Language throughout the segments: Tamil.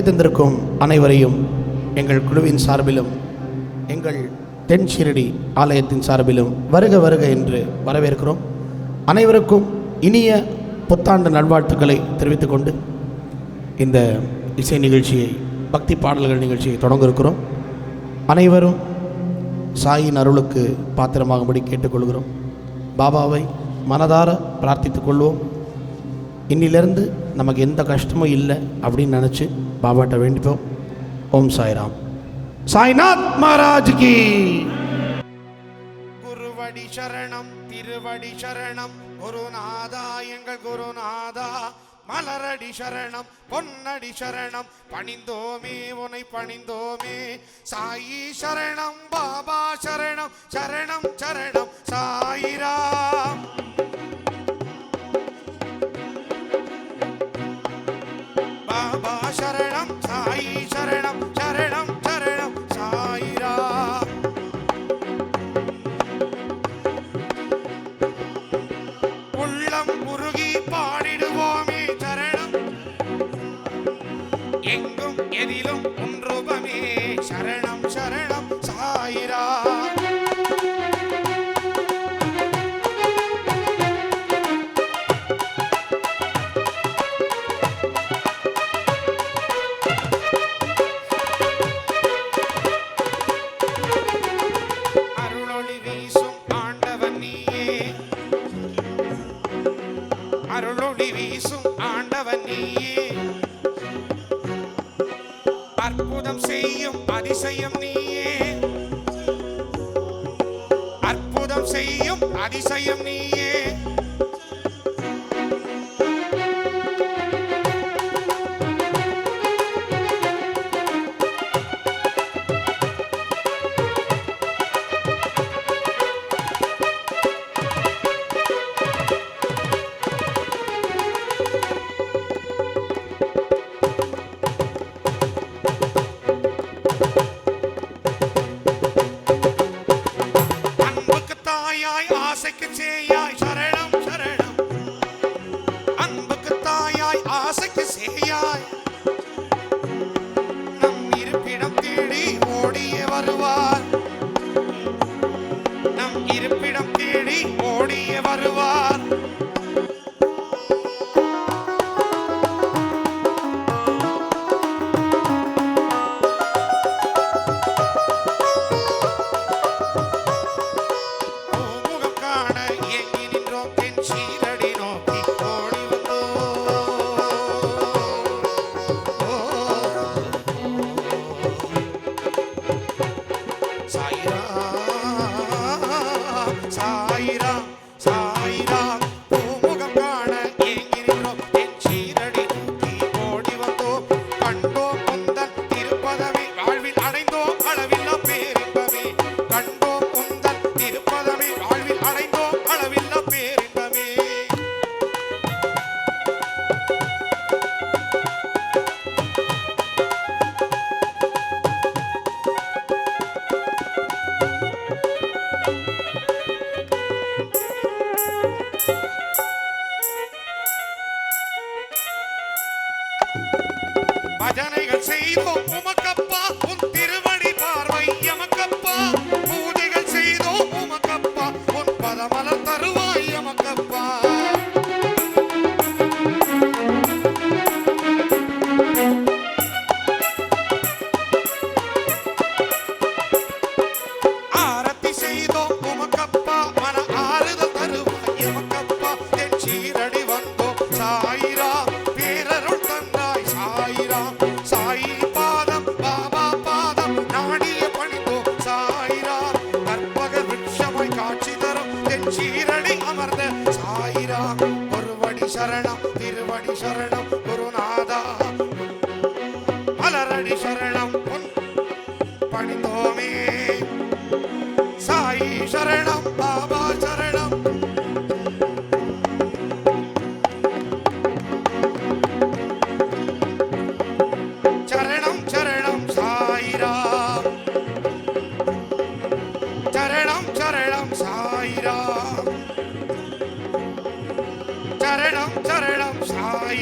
வருகை தந்திருக்கும் அனைவரையும் எங்கள் குழுவின் சார்பிலும் எங்கள் தென் ஷிரடி ஆலயத்தின் சார்பிலும் வருக வருக என்று வரவேற்கிறோம். அனைவருக்கும் இனிய புத்தாண்டு நல்வாழ்த்துக்களை தெரிவித்துக்கொண்டு இந்த இசை நிகழ்ச்சியை பக்தி பாடல்கள் நிகழ்ச்சியை தொடங்க அனைவரும் சாயின் அருளுக்கு பாத்திரமாகும்படி கேட்டுக்கொள்கிறோம். பாபாவை மனதார பிரார்த்தித்து கொள்வோம். இன்னிலிருந்து நமக்கு எந்த கஷ்டமும் இல்லை அப்படின்னு நினச்சி பாபாட்ட வேண்டிப்போம். ஓம் சாய்ராம். சாய்நாத் மகாராஜ் கி. குருவடி சரணம் திருவடி சரணம் குருநாதா எங்கள் குருநாதா. மலரடி சரணம் பொன்னடி சரணம் பணிந்தோமே உனை பணிந்தோமே. சாயி சரணம் பாபா சரணம் சரணம் சரணம் Sairam.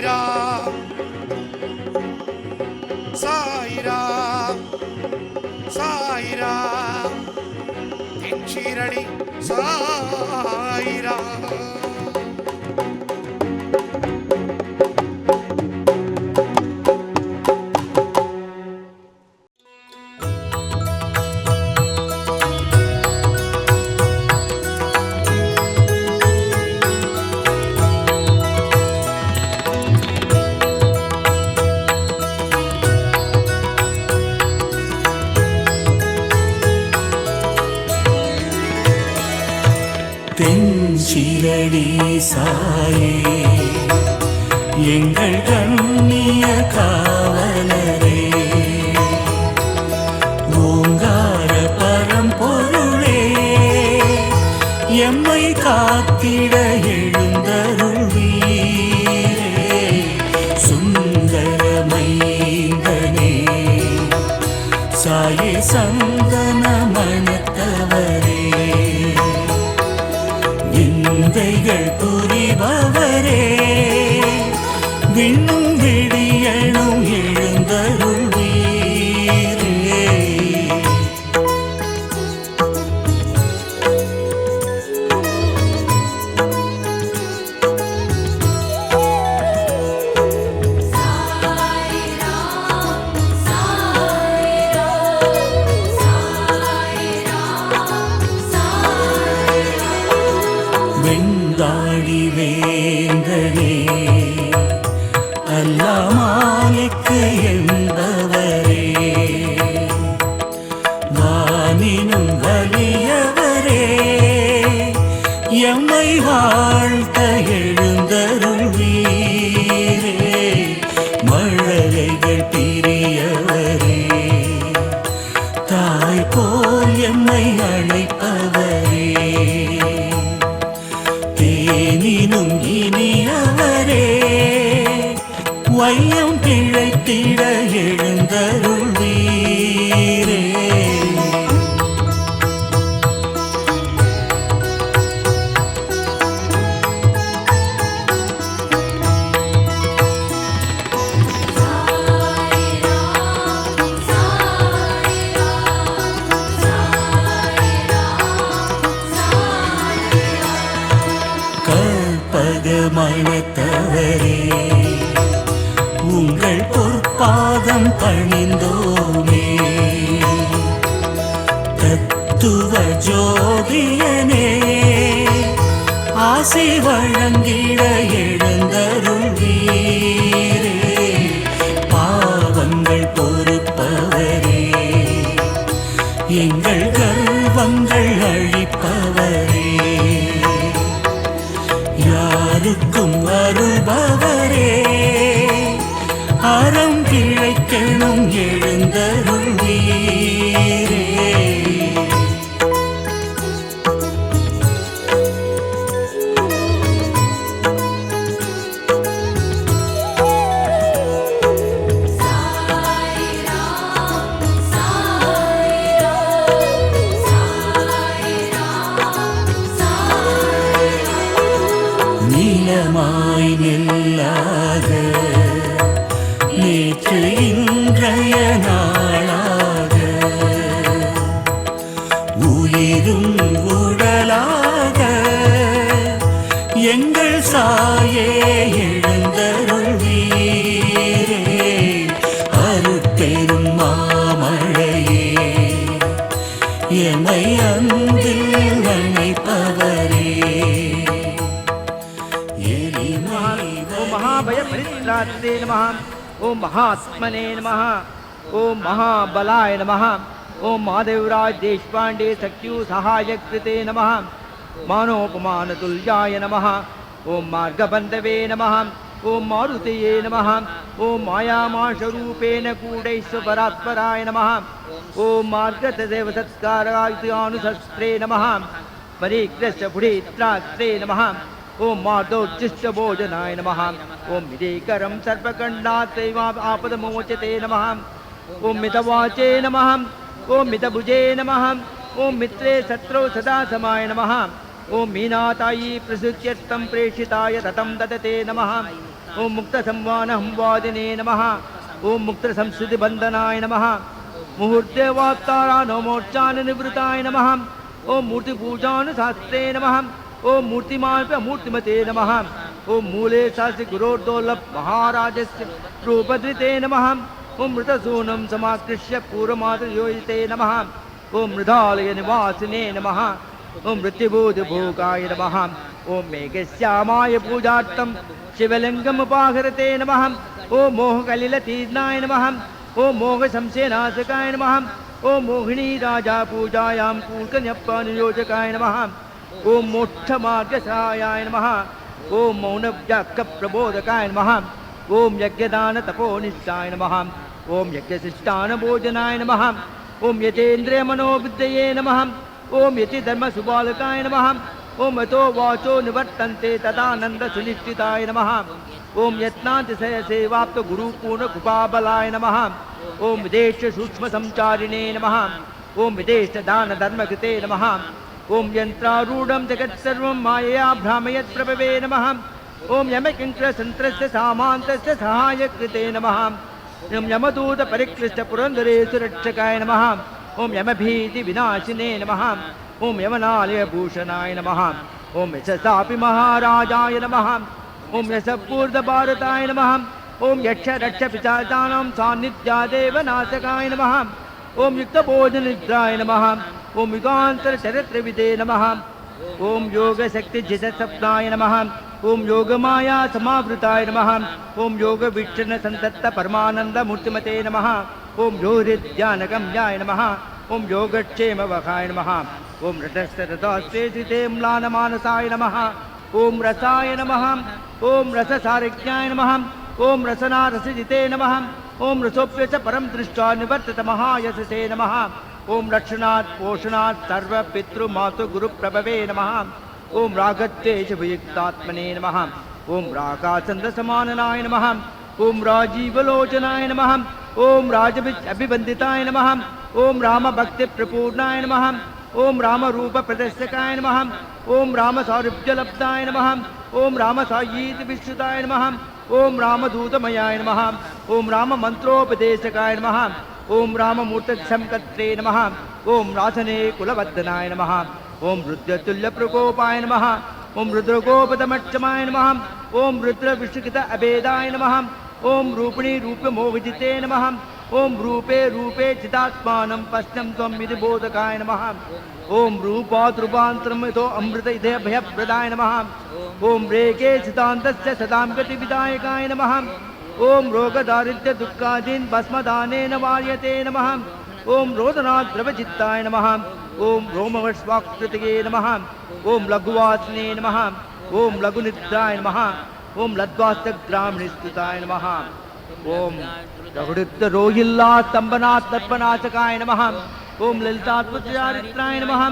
Saira, Saira, Saira, Sai Saira. Sai Ram. தென்சிரடி சாயே. எங்கள் கண்ணி விந்தைகள் புரிபவரே விண்ணும் வானினும் வலியவரே. எம்மை வாழ் யாருக்கும் வருபவரே. அறம் கிழைக்கணும் எழுந்தருள். உயிரும் உடலாக எங்கள் சாயே எழுந்தருள்வீரே அருட்பெரும் மாமழையே எமை அன்பில் வணிப்பவரே மகாபயபரித்ராஜ்யே நம ஓம் மகாத்மனே நம ஓம் மகாபலாய நம. ओम महादेवराज देशपांडे सक्यु सहायक कृते नम। मानोपमान तुल्याय नम। ओं मार्गबंधवे नम। ओम मारुतये नम। ओम मायामाशरूपेण कूटैश्वपरात्पराय नम। ओम मार्गतदेव सत्कारायुतानुशस्त्रे नम। परिग्रस्य पुढेत्रास्त्रे नम। ओम मार्दोच्चिष्ट भोजनाय नम। ओम विदेकरम सर्पकंडात्वा आपदमोचते नम। ओम मितवाचे नम। ॐ मितभुजे नमः। ॐ मित्रे शत्रौ सदा समाय नमः। ॐ मीनातायी प्रसृत्यस्तं प्रेषिताय ततं ददते नमः। ॐ मुक्तसंवानहंवादिने नमः। ॐ मुक्तसंस्कृतिबन्धनाय नमः। मुहूर्तेवाप्तारा नवमोर्चानुनिवृताय नमः। ॐ मूर्तिपूजानुशास्त्रे नमः। ॐ मूर्तिमाप्यमूर्तिमते नमः। ॐ मूले शास्त्रि गुरोर्दोर्लभ महाराजस्य प्रोपदृते नमः। उमृतसूनं समास्कृष्य पूर्वमातृयोजिते नमः। ॐ मृधालय निवासिने नमः। ॐ मृत्युभूतभोगाय नमः। ॐ मेघश्यामाय पूजार्थं शिवलिङ्गमुपाहरते नमः। ॐ मोहकलिलतीर्णाय नमः। ॐ मोघशंसेनाशकाय नमः। ॐ मोहिनी राजा पूजायां पूर्कन्यप्पानुयोजकाय नमः। ॐ मोक्षमार्गसहायाय नमः। ॐ मौनव्याख्यप्रबोधकाय नमः। ॐ यज्ञदानतपोनिष्ठाय नमः। ఓం మోక్షమార్గసాయాయ నమ. ఓం యజ్ఞశిష్టాన భోజనాయ నమ. ఓం యతేంద్రియ మనోబుద్ధయే నమ. ఓం యతి ధర్మ సుబాలకాయ నమ ఓం యతో వాచో నివర్తంతే తదానంద సునిశ్చితాయ నమ. ఓం యత్నాంతి సేవాప్త గురుపూర్ణ కృపాబలాయ నమ. ఓం విదేశ సూక్ష్మ సంచారిణే నమ. ఓం విదేశ దాన ధర్మకృతే నమ. ఓం యంత్రారూఢం జగత్సర్వం మాయయా భ్రామయత్ ప్రభవే నమ. ఓం యమకింక్ర సంత్రస్య సామాంతస్య సహాయకృతే నమ. ओम यमदूत परिक्लिष्ट पुरंदरेश रक्षकाय नमः। ओम यमभीति विनाशिने नमः। ओम यमनालय भूषणाय नमः। ओम यशसापि महाराजाय नमः। ओम यशपूर्ण भारताय नमः। ओम यक्ष रक्ष पिशाचानां सान्निध्यादेव नाशकाय नमः। ओम युक्तभोजन निद्राय नमः। ओम युगांतर शरत्र विदे नमः। ओम योग शक्ति जित सप्ताय ஓம் யோகமாயா சமாவிருத்தாய நம ஓம் யோக வீட்சண சந்தத்த பரமானந்த மூர்த்திமதே நம ஓம் யோரித்யானகம்யாய நம ஓம் யோகக்ஷேமவகாய நம ஓம் ரதஸ்ரதாஸ்வேசிதே ம்லானமானசாய நம ஓம் ரசாய நம ஓம் ரசசாரஜாய நம ஓம் ரசனாரசிஜிதே நம ஓம் ரசோப்யச பரம் திருஷ்டா நிவர்த்தத மகாயசசே நம ஓம் லட்சணாத் போஷணாத் சர்வ பித்ரு மாது குரு பிரபவே நம ॐ रागत्तेजभयुक्तात्मने नमः ॐ राचन्दसमाननाय नमः ॐ राजीवलोचनाय नमः ॐ राज अभिवन्दिताय नमः ॐ रामभक्तिप्रपूर्णाय नमः ॐ रामरूपप्रदर्शकाय नमः ॐ रामसौरुभ्यलब्धाय नमः ॐ रामसायीतविश्रुताय नमः ॐ रामदूतमयाय नमः ॐ राममन्त्रोपदेशकाय नमः ॐ राममूर्तच्छंकत्रे नमः ॐ रासनेकुलवर्धनाय नमः ॐ रुद्रतुल्यप्रकोपाय नमः। ॐ रुद्रगोपदमक्षमाय नमः। ॐ रुद्र अभेदाय नमः। ॐ रूपिणी रूपमोहजिते नमः। ॐ रूपे रूपे चिदात्मानं इति बोधकाय नमः। ॐ रूपातृपान्तरम् नूपाद्रूपान्तं इतोमृत इयप्रदाय नमः। ओं रेखे चितान्तस्य सदांगतिविदायकाय नमः। ॐ रोगदारिद्र्यदुःखादीन् भस्मदानेन वार्यते नमः। ॐ रोदनाद्रवचित्ताय नमः। ॐ भ्रोमवस्वाकृतये नमः ॐ लघुवासने नमः ॐ लघुनिद्राय नमः ॐ लद्वास्तग्रामणिस्तुताय नमः ॐ रघुडित्तरोहिल्ला स्तम्भनात् तर्पनाशकाय नमः ॐ ललितात्मचारित्राय नमः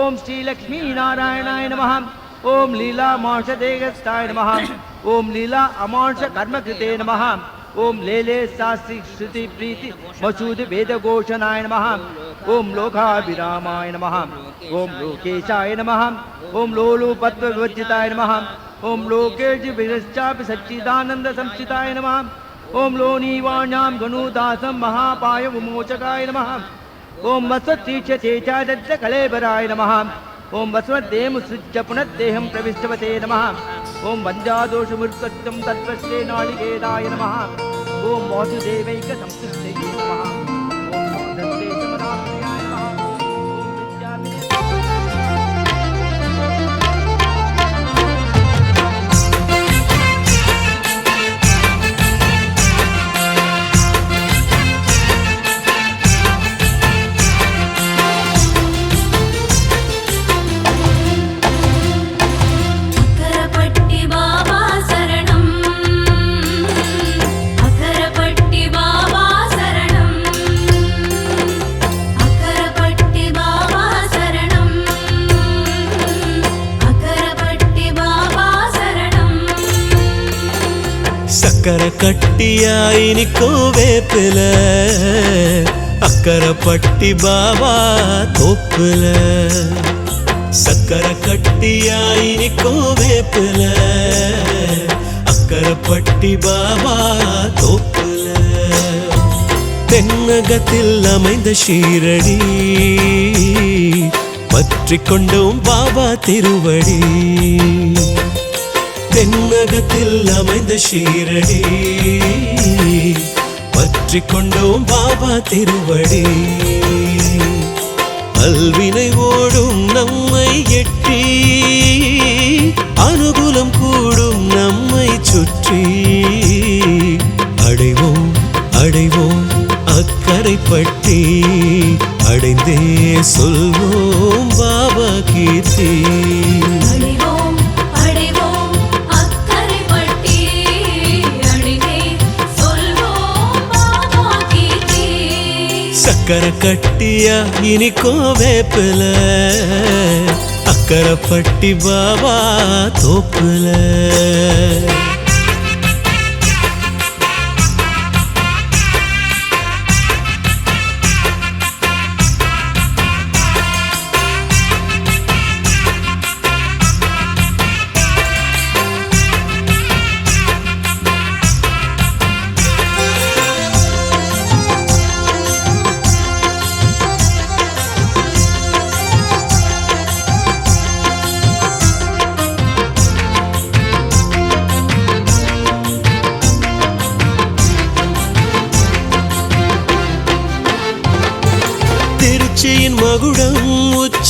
ॐ श्रीलक्ष्मीनारायणाय नमः ॐ लीला नमः ॐ लीला अमांश कर्मकृते नमः ॐ लेले शास्त्री श्रुतिप्रीति मसूद वेदघोषणाय नमः ॐ लोकाभिरामाय नमः। ॐ लोकेशाय नमः। ॐ लोलुपत्वविवर्जिताय नमः। ॐ लोकेश विरश्चापि सच्चिदानन्दसंचिताय नमः। ॐ लोनीवाण्यां गणुदासं महापाय विमोचकाय नमः। ॐ मसत् तीक्ष्येचादत्तलेभराय नमः। ఓం లోకేషు విరశ్చాపి సచ్చిదానంద సంస్థితాయ నమ ఓం లోనీవాణ్యాం గణూదాసం మహాపాయ విమోచకాయ నమ ఓం వస్వతీక్షచేచాదత్త కళేబరాయ నమ ఓం వస్వదేము సృజ్య పునర్దేహం ప్రవిష్టవతే నమ ఓం వంజాదోషముర్గత్వం తత్వస్తే నాళికేదాయ నమ ఓం వాసుదేవైక సంస్థితయే నమ கட்டியாயினி கோவேப்பில அக்கரை பட்டி பாபா தோப்புல. சக்கரை சக்கர கட்டியாயினி கோவேப்பில அக்கரை பட்டி பாபா தோப்புல. தென்னகத்தில் அமைந்த ஷீரடி. பற்றி கொண்டோம் பாபா திருவடி. தென்னகத்தில் அமைந்த ஷீரடி. பற்றி கொண்டோம் பாபா திருவடி. அல்வினை ஓடும் நம்மை எட்டி. அனுகூலம் கூடும் நம்மை சுற்றி. அடைவோம் அடைவோம் அக்கறைப்பட்டி அடைந்தே சொல்வோம் பாபா கீர்த்தி. சக்கரை கட்டியா இனிக்கோ வேப்பில பட்டி பாபா தோப்புல?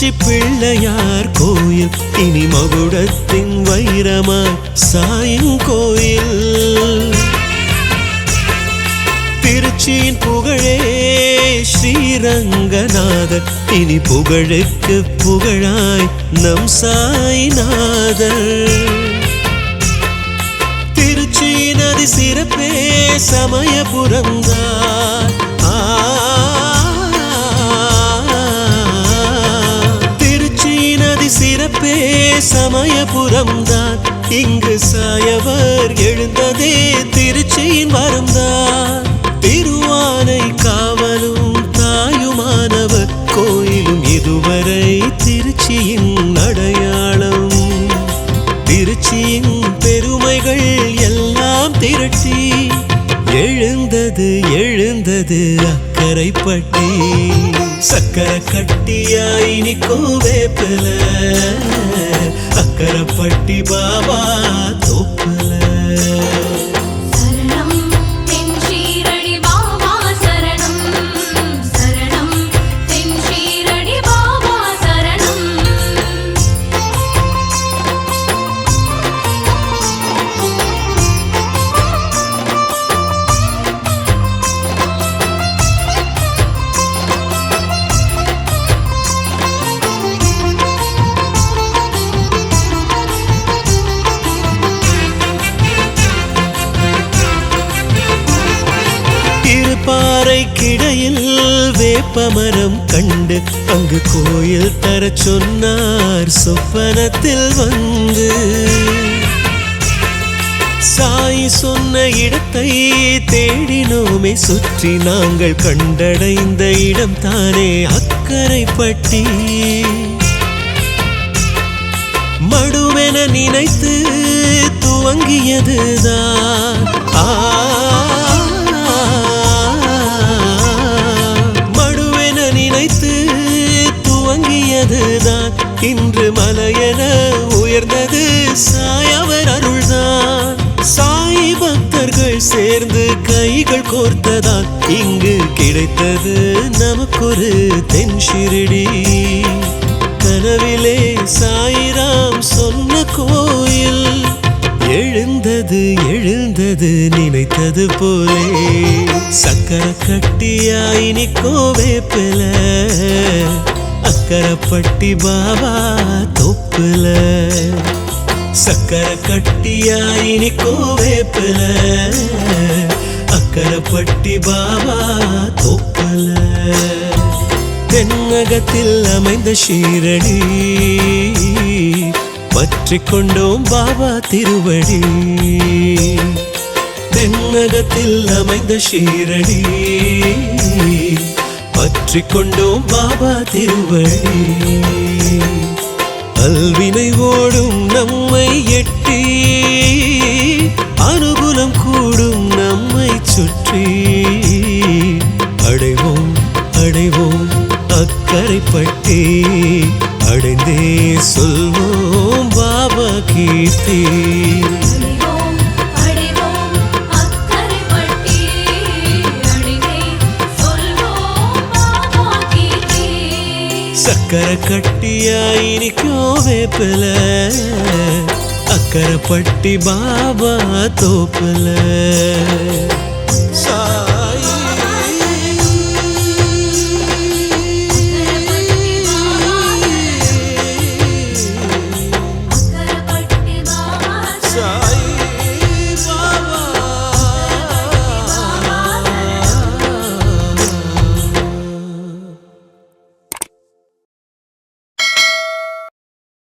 உச்சி பிள்ளையார் கோயில் இனி மகுடத்தின் வைரமாய் சாயும் கோயில். திருச்சியின் புகழே ஸ்ரீரங்கநாதர் இனி புகழுக்கு புகழாய் நம் சாய்நாதர். திருச்சி நதி சிறப்பே பிறப்பே சிறப்பே சமயபுரம்தான். இங்கு சாயவர் எழுந்ததே திருச்சியின் வரம்தான் திருவானை காவலும் தாயுமானவர். கோயிலும் இதுவரை திருச்சியின் அடையாளம். திருச்சியின் பெருமைகள் எல்லாம் திரட்டி. எழுந்தது எழுந்தது அக்கரைப்பட்டி. சக்கரை கட்டியாய் நிற்கும் வேப்பில அக்கரைப்பட்டி பாபா இருப்பாறைக்கிடையில் வேப்பமரம் கண்டு அங்கு கோயில் தர சொன்னார். சொப்பனத்தில் வந்து சாய் சொன்ன இடத்தை தேடினோமே. சுற்றி நாங்கள் கண்டடைந்த இடம் தானே அக்கரைப்பட்டி மடுவென நினைத்து துவங்கியதுதான். ஆ, துவங்கியதுதான் இன்று மலையென உயர்ந்தது. சாயவர் அருள்தான். சாய் பக்தர்கள் சேர்ந்து கைகள் கோர்த்ததால் இங்கு கிடைத்தது நமக்கொரு தென் ஷிரடி. கனவிலே சாயிராம் சொன்ன கோயில் எழுந்தது எழுந்தது நினைத்தது போலே. சக்கரை கட்டியாய் நிக்கோவேப்பில அக்கரைப்பட்டி பாபா தொப்புல. சக்கரை கட்டியாயினி நிக்கோவேப்பில அக்கரைப்பட்டி பாபா தொப்புல. தென்னகத்தில் அமைந்த ஷீரடி பற்றி கொண்டோம் பாபா திருவடி. தென்னகத்தில் அமைந்த ஷீரடி பற்றி கொண்டோம் பாபா திருவழி அல்வினை ஓடும் நம்மை எட்டி அனுகூலம் கூடும் நம்மை சுற்றி. அடைவோம் அடைவோம் அக்கறைப்பட்டே அடைந்தே சொல்வோம் பாபா கீர்த்தி. தோப்புல.